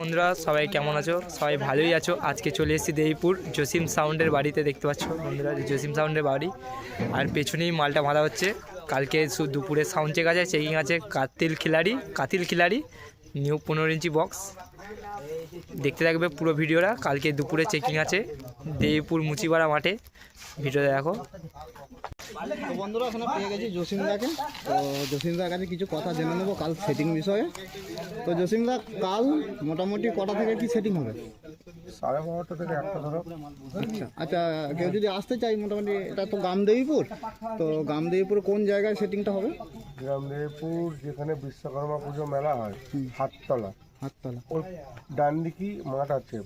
বন্ধুরা, সবাই কেমন আছো? সবাই ভালোই আছো? আজকে চলে এসেছি দেবীপুর জসিম সাউন্ডের বাড়িতে দেখতে পাচ্ছ বন্ধুরা জসিম সাউন্ডের বাড়ি। আর পেছনেই মালটা বাঁধা হচ্ছে। কালকে দুপুরে সাউন্ড চেক আছে চেকিং আছে। কাতিল খিলাড়ি কাতিল খিলাড়ি নিউ পনেরো ইঞ্চি বক্স দেখতে থাকবে পুরো ভিডিওটা। কালকে দুপুরে চেকিং আছে দেবীপুর মুচিপাড়া মাঠে। ভিডিও দেখো। তো বন্ধুরা এখানে পেয়ে গেছি জসিমদাকে। তো জসিমদার কাছে কিছু কথা জেনে নেব কাল সেটিং বিষয়ে। তো জসিমদা কাল মোটামুটি কটা থেকে কি সেটিং হবে? সাড়ে বারোটা থেকে একটা ধরো। আচ্ছা আচ্ছা কেউ যদি আসতে চাই মোটামুটি এটা তো গামদেবীপুর তো গামদেবীপুর কোন জায়গায় সেটিংটা হবে? গ্রামদেবপুর যেখানে বিশ্বকর্মা পুজো মেলা হয় হাততলা হাততলা ওর ডান দিকে মাঠ আছে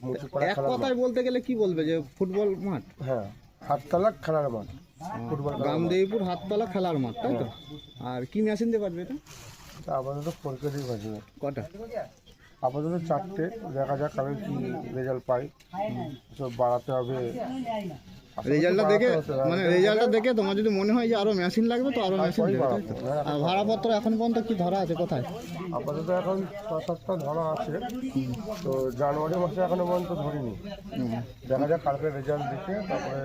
এক কথায় বলতে গেলে কি বলবে যে ফুটবল মাঠ? হ্যাঁ। হাততলা খেলার মাঠ ফুটবল গামদেবীপুর হাততলা খেলার মাঠ তাই তো? আর কি মেশিন দিয়ে পারবে এটা? তা আপাতত ফোর কেজি বাজবে। কটা? আপাতত চারটে দেখা যাক আমি কি রেজাল্ট পাই। সব বাড়াতে হবে রেজাল্টটা দেখে। মানে রেজাল্টটা দেখে তোমার যদি মনে হয় যে আরও মেশিন লাগবে তো আরও মেশিন দেবে। আর ভাড়াপত্র এখন পর্যন্ত কি ধরা আছে কোথায়? আপাতত এখন ছ সাতটা ধরা আছে। তো জানুয়ারি মাসে এখনও পর্যন্ত ধরিনি। দেখা যাক কালকে রেজাল্ট দেখে তারপরে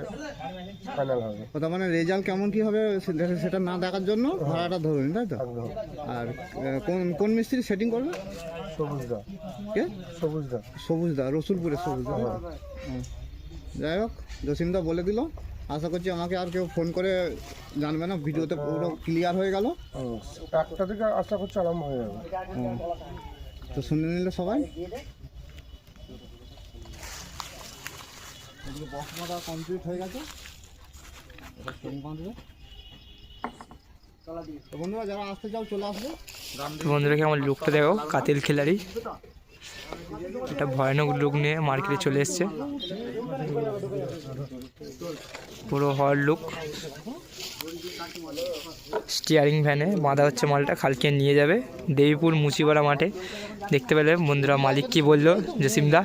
ফাইনাল হবে। তার মানে রেজাল্ট কেমন কি হবে সেটা না দেখার জন্য ভাড়াটা ধরুন তাই তো? আর কোন কোন মিস্ত্রি সেটিং করবে? সবুজদা কে? সবুজদা সবুজদা রসুলপুরে সবুজদা হুম। যাই হোক জসিমদা বলে দিল। আশা করছি আমাকে আর কেউ ফোন করে জানবে না। ভিডিওতে পুরো ক্লিয়ার হয়ে গেল। একটা থেকে আশা করছি আরম্ভ হয়ে যাবে। তো শুনে নিলে সবাই? কমপ্লিট হয়ে গেছে। বন্ধুরা যারা আসতে চাও চলে আসবে। বন্ধুরা কেমন লুকটা দেখো কাতিল খিলাড়ি এটা ভয়ানক লুক নিয়ে মার্কেটে চলে এসছে। পুরো হর লুক। স্টিয়ারিং ভ্যানে বাঁধা হচ্ছে মালটা, খালকে নিয়ে যাবে। দেবীপুর মুচিপাড়া মাঠে দেখতে পেলে বন্ধুরা মালিক কি বলল জসিমদা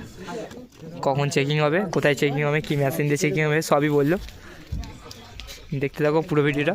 কখন চেকিং হবে? কোথায় চেকিং হবে? কি মেশিন দিয়ে চেকিং হবে? সবই বলল। দেখতে থাকো পুরো ভিডিওটা।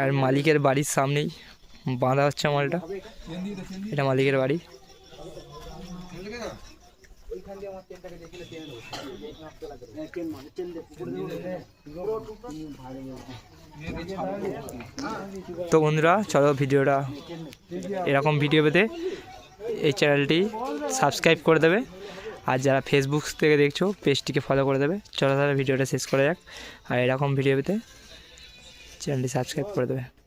আর মালিকের বাড়ির সামনেই বাঁধা হচ্ছে মালটা। এটা? মালিকের বাড়ি। তো বন্ধুরা চলো ভিডিওটা এরকম ভিডিও পেতে এই চ্যানেলটি সাবস্ক্রাইব করে দেবে। আর যারা ফেসবুক থেকে দেখছ, পেজটিকে ফলো করে দেবে। চলো তাহলে ভিডিওটা শেষ করা যাক। আর এরকম ভিডিও পেতে চ্যানেলটি সাবস্ক্রাইব করে দেবে।